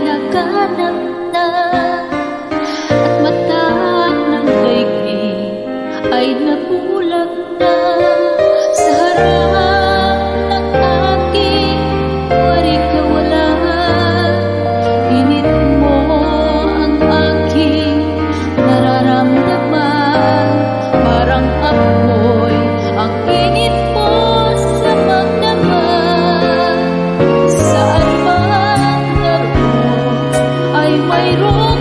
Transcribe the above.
laganap na At mata ng baby ay nagulag na. 微弱。